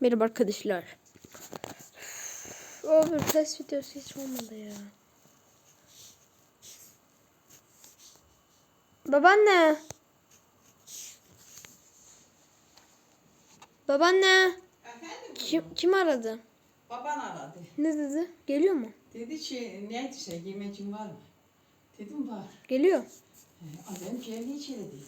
Merhaba arkadaşlar. O bir test videosu hiç olmadı ya. Babaanne. Babaanne. Efendim Kim, kim aradı? baban aradı. Ne dedi? Geliyor mu? Dedi ki şey yemecin var mı? Dedim var. Geliyor. Adam geldi içeri dedi.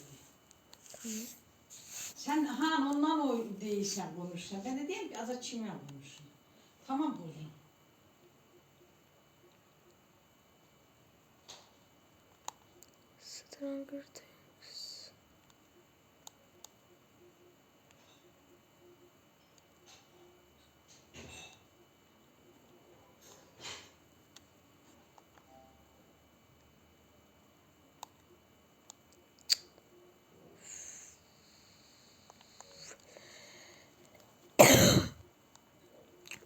Sen han ondan o değişen konuşsan. Ben de diyeyim ki az açayım konuşsun. Tamam kuzum. Stranger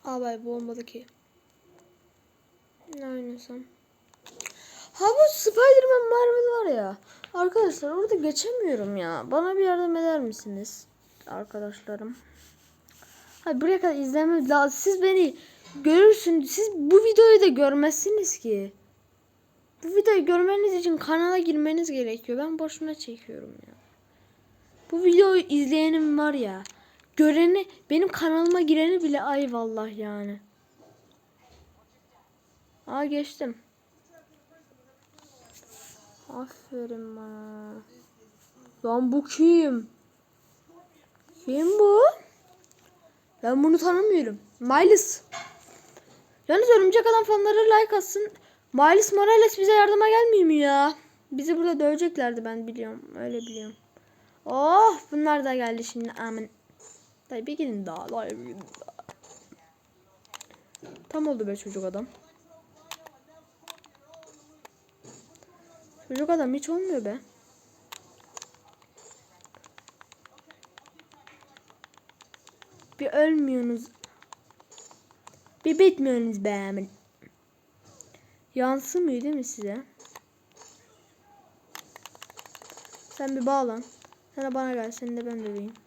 Aa bu olmadı ki. Ne oynasam? Ha bu Spider-Man Marvel var ya. Arkadaşlar orada geçemiyorum ya. Bana bir yardım eder misiniz? Arkadaşlarım. Hayır buraya kadar izlemem lazım. Siz beni görürsünüz. Siz bu videoyu da görmezsiniz ki. Bu videoyu görmeniz için kanala girmeniz gerekiyor. Ben boşuna çekiyorum ya. Bu videoyu izleyenim var ya. Göreni benim kanalıma gireni bile ay vallahi yani. Aa geçtim. Aferin bana. Lan bu kim? Kim bu? Ben bunu tanımıyorum. Miles. Yalnız örümcek adam fanları like atsın. Miles Morales bize yardıma gelmiyor mu ya? Bizi burada döveceklerdi ben biliyorum. Öyle biliyorum. Oh bunlar da geldi şimdi. Amin. Dayı bir gidin daha. Dayı bir gidin daha. Tam oldu be çocuk adam. Çocuk adam hiç olmuyor be. Bir ölmüyorsunuz. Bir bitmiyorsunuz be hemen. Yansımıyor değil mi size? Sen bir bağlan. Sen de bana gel. Seni de ben döveyim.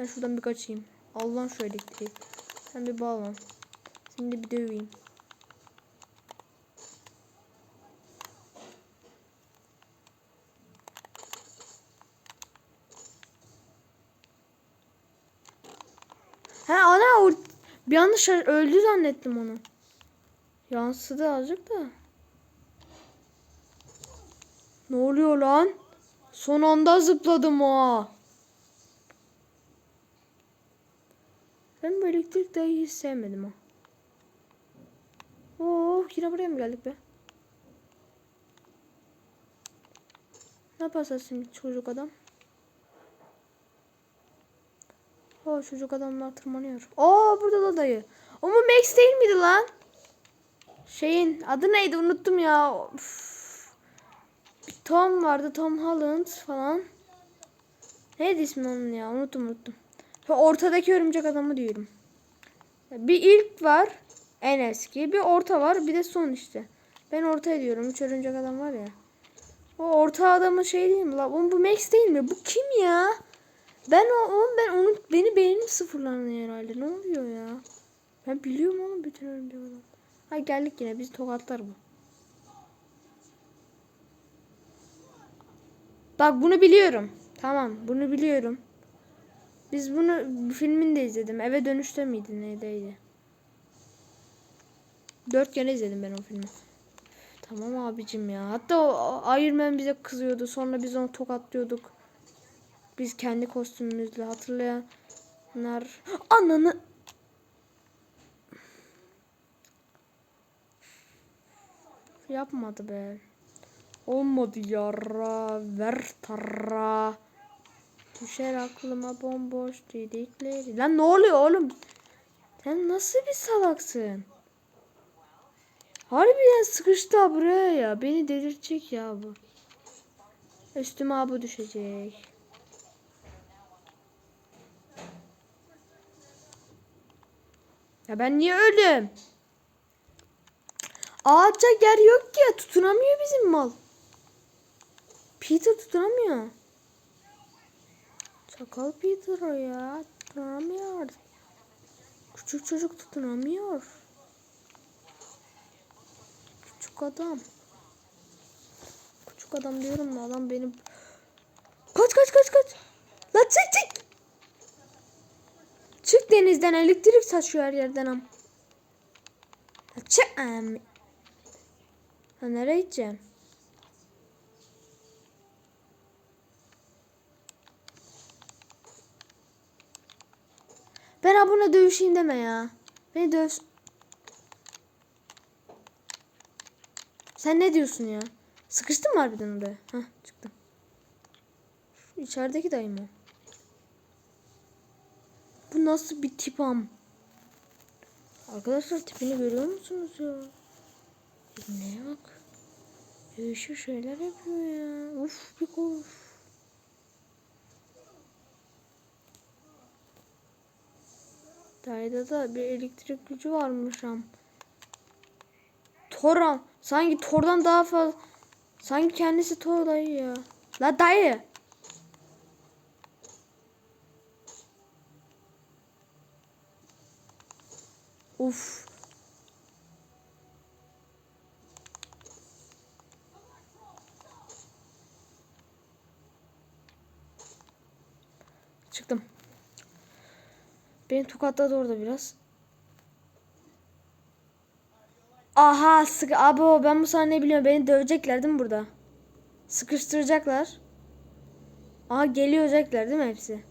Ben şuradan bir kaçayım. Allah'ın şu elektriği. Sen bir bağlan. Seni de bir döveyim. He ana o bir şa- öldü zannettim onu. Yansıdı azıcık da. Ne oluyor lan? Son anda zıpladım o. Elektrik dahi hiç sevmedim ha. Oo yine buraya mı geldik be? Ne yaparsa şimdi çocuk adam? O çocuk adamlar tırmanıyor. Oo burada da dayı. O mu Max değil miydi lan? Şeyin adı neydi unuttum ya. Of. Tom vardı Tom Holland falan. Neydi ismi onun ya unuttum unuttum. Ortadaki örümcek adamı diyorum. Bir ilk var en eski. Bir orta var bir de son işte. Ben orta ediyorum. Üç örümcek adam var ya. O orta adamın şey değil mi? La, oğlum bu Max değil mi? Bu kim ya? Ben o, oğlum ben onu beni beynim sıfırlanıyor herhalde. Ne oluyor ya? Ben biliyorum oğlum bütün örümcek adam. Ha geldik yine biz tokatlar bu. Bak bunu biliyorum. Tamam bunu biliyorum. Biz bunu bu filmini de izledim. Eve dönüşte miydi neydeydi? Dört kere izledim ben o filmi. Tamam abicim ya. Hatta o Iron Man bize kızıyordu. Sonra biz onu tokatlıyorduk. Biz kendi kostümümüzle hatırlayanlar. Ananı. Yapmadı be. Olmadı yara. Ver tara. Düşer aklıma bomboş dedikleri. Lan ne oluyor oğlum? Sen nasıl bir salaksın? Harbiden sıkıştı ha buraya ya. Beni delirtecek ya bu. Üstüme abu düşecek. Ya ben niye öldüm? Ağaca yer yok ki. Tutunamıyor bizim mal. Peter tutunamıyor. Çakal Peter o ya. Tutunamıyor. Küçük çocuk tutunamıyor. Küçük adam. Küçük adam diyorum da adam benim. Kaç kaç kaç kaç. La çık çık. Çık denizden elektrik saçıyor her yerden am. Çık am. Ha nereye gideceğim? Ben ha buna dövüşeyim deme ya. Beni döv. Sen ne diyorsun ya? Sıkıştın mı harbiden oraya? Hah çıktım. Şu içerideki dayı mı? Bu nasıl bir tip am? Arkadaşlar tipini görüyor musunuz ya? Neye bak. Dövüşüyor şeyler yapıyor ya. Uf bir koş. Dayıda da bir elektrik gücü varmış am. Toram. Sanki Thor'dan daha fazla. Sanki kendisi Thor dayı ya. La dayı. Uf. Çıktım. Beni tokatladı orada biraz. Aha sık abo ben bu sahneyi biliyorum. Beni dövecekler değil mi burada? Sıkıştıracaklar. Aha geliyoracaklar değil mi hepsi?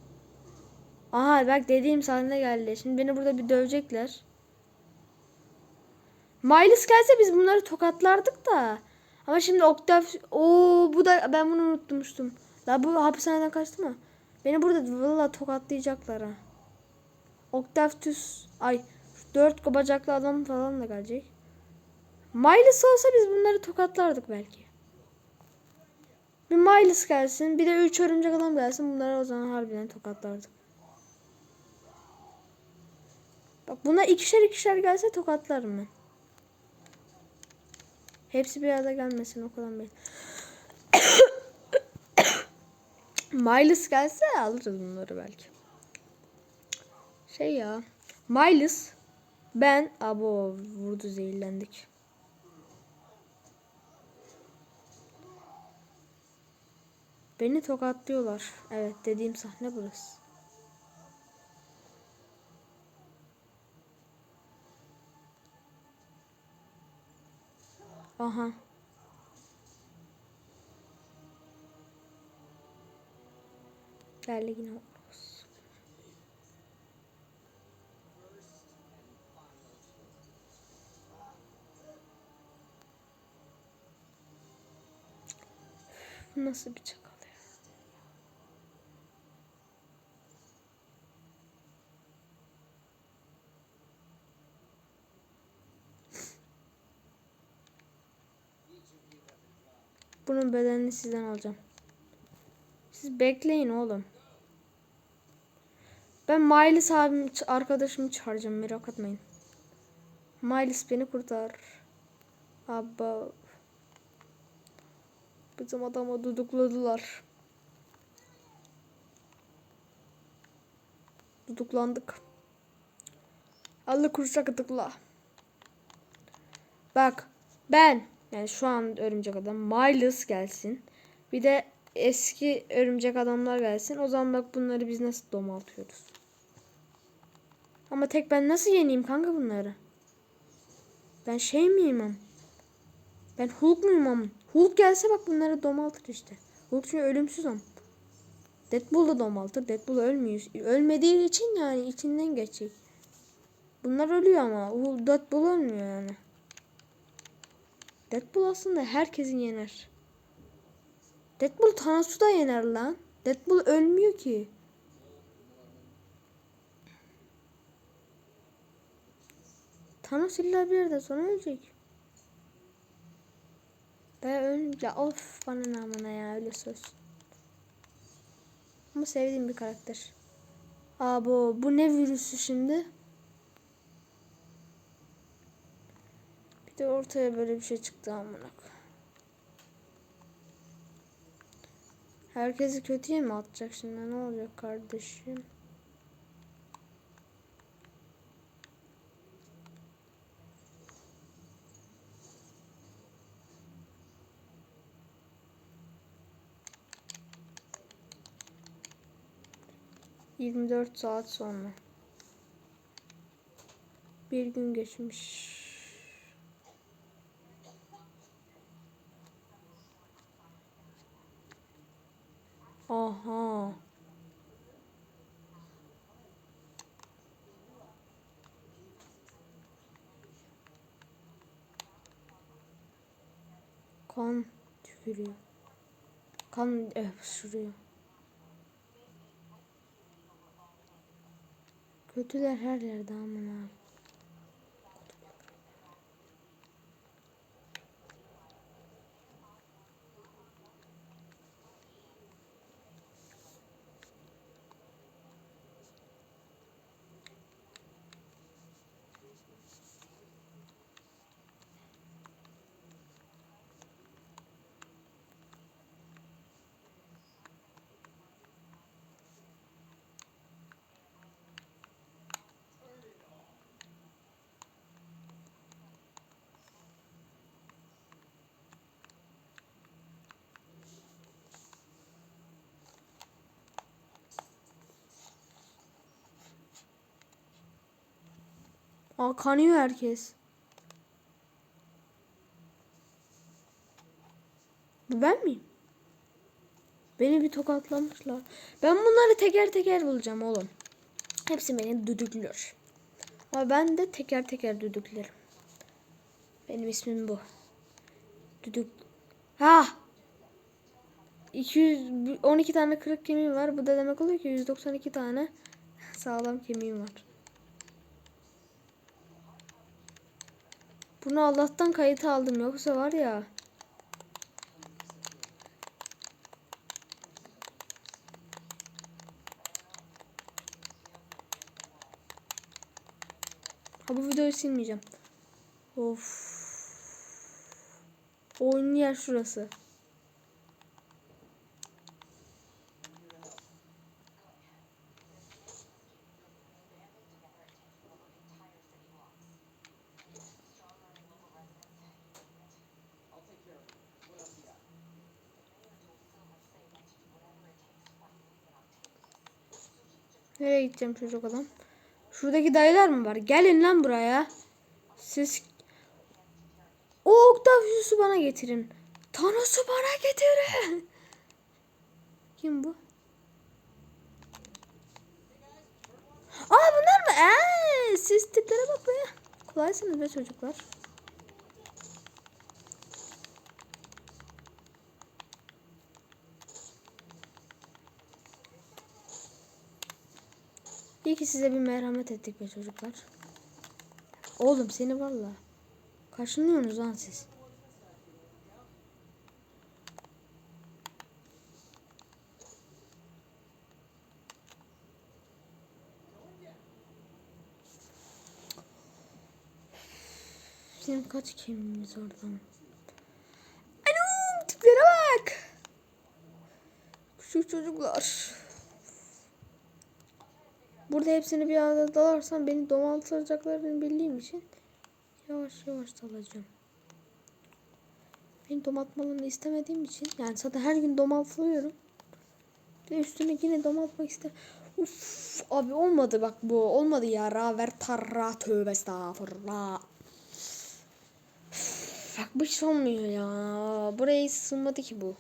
Aha bak dediğim sahne geldi. Şimdi beni burada bir dövecekler. Miles gelse biz bunları tokatlardık da. Ama şimdi Octav... Oo bu da ben bunu unutmuştum. La bu hapishaneden kaçtı mı? Beni burada valla tokatlayacaklar ha. Octavius ay dört bacaklı adam falan da gelecek. Miles olsa biz bunları tokatlardık belki. Bir Miles gelsin bir de üç örümcek adam gelsin bunları o zaman harbiden tokatlardık. Bak buna ikişer ikişer gelse tokatlarım ben. Hepsi bir arada gelmesin o kadar değil. Miles gelse alırız bunları belki. Şey ya. Miles ben abo vurdu zehirlendik. Beni tokatlıyorlar. Evet dediğim sahne burası. Aha. Geldi yine nasıl bir çakal ya? Bunun bedelini sizden alacağım. Siz bekleyin oğlum. Ben Miles abim arkadaşımı çağıracağım merak etmeyin. Miles beni kurtar. Abba. Bizim adamı dudukladılar. Duduklandık. Allah kurşak gıdıkla. Bak ben yani şu an örümcek adam Miles gelsin. Bir de eski örümcek adamlar gelsin. O zaman bak bunları biz nasıl domaltıyoruz. Ama tek ben nasıl yeneyim kanka bunları? Ben şey miyim? Ben Hulk muyum am? Hulk gelse bak bunları domaltır işte. Hulk çünkü ölümsüz am. Deadpool da domaltır. Deadpool ölmüyor. Ölmediği için yani içinden geçecek. Bunlar ölüyor ama Deadpool ölmüyor yani. Deadpool aslında herkesin yener. Deadpool Thanos'u da yener lan. Deadpool ölmüyor ki. Thanos illa bir yerde sonra ölecek. Ben ölünce of bana ne amına ya öyle söz. Ama sevdiğim bir karakter. Aa bu, bu ne virüsü şimdi? Bir de ortaya böyle bir şey çıktı amına. Herkesi kötüye mi atacak şimdi? Ne olacak kardeşim? 24 saat sonra. Bir gün geçmiş. Aha. Kan tükürüyor. Kan öpüşürüyor. Kötüler her yerde aman Aa, kanıyor herkes. Bu ben miyim? Beni bir tokatlamışlar. Ben bunları teker teker bulacağım oğlum. Hepsi beni düdüklüyor. Ama ben de teker teker düdüklerim. Benim ismim bu. Düdük. Ha! 212 tane kırık kemiğim var. Bu da demek oluyor ki 192 tane sağlam kemiğim var. Bunu Allah'tan kayıt aldım yoksa var ya. Ha bu videoyu silmeyeceğim. Of. Oyun yer şurası. Nereye gideceğim çocuk adam? Şuradaki dayılar mı var? Gelin lan buraya. Siz o Octavius'u bana getirin. Thanos'u bana getirin. Kim bu? Aa bunlar mı? Ee, siz tiplere bak. Kolaysınız be çocuklar. İyi ki size bir merhamet ettik be çocuklar. Oğlum seni valla. Kaşınıyorsunuz lan siz. Bizim kaç kemiğimiz oradan? Anam tiplere bak. Küçük çocuklar. Burada hepsini bir arada dalarsam beni domaltacaklarını bildiğim için yavaş yavaş dalacağım. Beni domaltmalarını istemediğim için yani zaten her gün domaltılıyorum. Bir üstüne yine domaltmak ister. Uf abi olmadı bak bu olmadı ya raver tarra tövbe estağfurullah. Üf, Bak bu hiç olmuyor ya. Buraya sığmadı ki bu.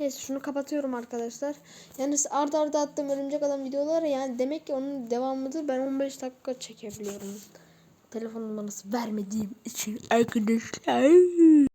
Neyse şunu kapatıyorum arkadaşlar. Yani arda arda attığım örümcek adam videoları yani demek ki onun devamıdır. Ben 15 dakika çekebiliyorum. Telefon numarası vermediğim için arkadaşlar.